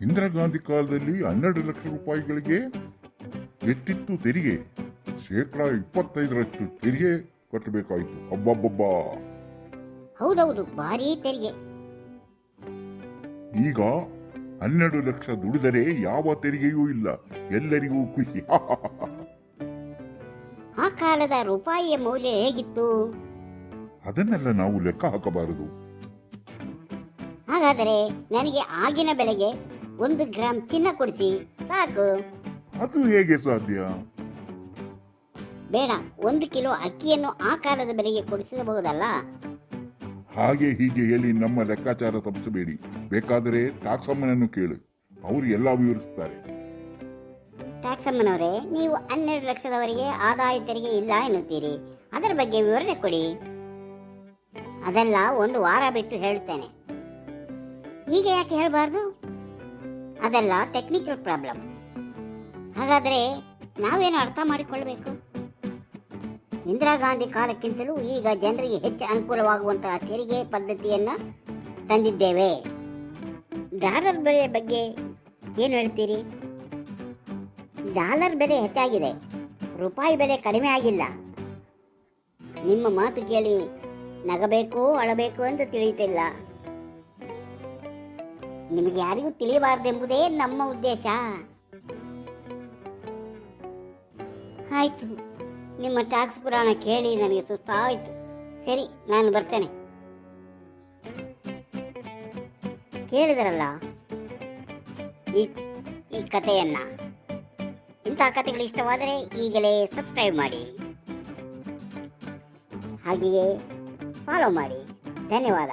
ಇಂದಿರಾ ಗಾಂಧಿ ಕಾಲದಲ್ಲಿ ಹನ್ನೆರಡು ಲಕ್ಷ ರೂಪಾಯಿಗಳಿಗೆ ಎಷ್ಟಿತ್ತು ತೆರಿಗೆ? ಶೇಕಡ ಇಪ್ಪತ್ತೈದರಷ್ಟು ತೆರಿಗೆ ಕಟ್ಟಬೇಕಾಯಿತು. ಅಬ್ಬಬ್ಬಬ್ಬ. ಹೌದೌದು ಭಾರಿ ತೆರಿಗೆ. ಈಗ ಹನ್ನೆರಡು ಲಕ್ಷ ದುಡಿದರೆ ಯಾವ ತೆರಿಗೆಯೂ ಇಲ್ಲ. ಎಲ್ಲರಿಗೂ ಖುಷಿ. ಆ ಕಾಲದ ರೂಪಾಯಿಯ ಮೌಲ್ಯ ಹೇಗಿತ್ತು? ಅದನ್ನೆಲ್ಲ ನಾವು ಲೆಕ್ಕ ಹಾಕಬಾರದು. ಹಾಗಾದರೆ ನನಗೆ ಆಗಿನ ಬೆಲೆಗೆ ಒಂದು ಗ್ರಾಮ್ ಚಿನ್ನ ಕೊಡಿಸಿ ಸಾಕು. ಅದು ಹೇಗೆ ಸಾಧ್ಯ? ಬೇಡ ಒಂದು ಕಿಲೋ ಅಕ್ಕಿಯನ್ನು ಆ ಕಾಲದ ಬೆಲೆಗೆ ಕೊಡಿಸಬಹುದಲ್ಲ? ಹಾಗೆ ಹೀಗೆ ಹೇಳಿ ನಮ್ಮ ಲೆಕ್ಕಾಚಾರ ತಪ್ಪಿಸಬೇಡಿ. ಬೇಕಾದರೆ ಟಾಕ್ಸಮ್ಮನನ್ನು ಕೇಳು. ಅವರು ಎಲ್ಲ ವಿವರಿಸುತ್ತಾರೆ. ಟ್ಯಾಕ್ಸ್ ಅಮ್ಮನವರೇ ನೀವು ಹನ್ನೆರಡು ಲಕ್ಷದವರೆಗೆ ಆದಾಯ ತೆರಿಗೆ ಇಲ್ಲ ಎನ್ನುತ್ತೀರಿ. ಅದರ ಬಗ್ಗೆ ವಿವರಣೆ ಕೊಡಿ. ಅದೆಲ್ಲ ಒಂದು ವಾರ ಬಿಟ್ಟು ಹೇಳ್ತೇನೆ ಈಗ ಯಾಕೆ ಹೇಳಬಾರ್ದು? ಅದೆಲ್ಲ ಟೆಕ್ನಿಕಲ್ ಪ್ರಾಬ್ಲಮ್ ಹಾಗಾದರೆ ನಾವೇನು ಅರ್ಥ ಮಾಡಿಕೊಳ್ಳಬೇಕು ಇಂದಿರಾ ಗಾಂಧಿ ಕಾಲಕ್ಕಿಂತಲೂ ಈಗ ಜನರಿಗೆ ಹೆಚ್ಚು ಅನುಕೂಲವಾಗುವಂತಹ ತೆರಿಗೆ ಪದ್ಧತಿಯನ್ನ ತಂದಿದ್ದೇವೆ. ಡಾಲರ್ ಬೆಲೆ ಬಗ್ಗೆ ಏನು ಹೇಳ್ತೀರಿ? ಡಾಲರ್ ಬೆಲೆ ಹೆಚ್ಚಾಗಿದೆ. ರೂಪಾಯಿ ಬೆಲೆ ಕಡಿಮೆ ಆಗಿಲ್ಲ. ನಿಮ್ಮ ಮಾತು ಕೇಳಿ ನಗಬೇಕು ಅಳಬೇಕು ಅಂತ ತಿಳಿಯುತ್ತಿಲ್ಲ. ನಿಮಗೆ ಯಾರಿಗೂ ತಿಳಿಯಬಾರದೆಂಬುದೇ ನಮ್ಮ ಉದ್ದೇಶ. ಆಯ್ತು, ನಿಮ್ಮ ಟ್ಯಾಕ್ಸ್ ಪುರಾಣ ಕೇಳಿ ನನಗೆ ಸುಸ್ತಾಯಿತು. ಸರಿ, ನಾನು ಬರ್ತೇನೆ. ಕೇಳಿದರಲ್ಲ ಈ ಈ ಕಥೆಯನ್ನ? ಇಂಥ ಕಥೆಗಳು ಇಷ್ಟವಾದರೆ ಈಗಲೇ ಸಬ್ಸ್ಕ್ರೈಬ್ ಮಾಡಿ. ಹಾಗೆಯೇ ಫಾಲೋ ಮಾಡಿ. ಧನ್ಯವಾದ.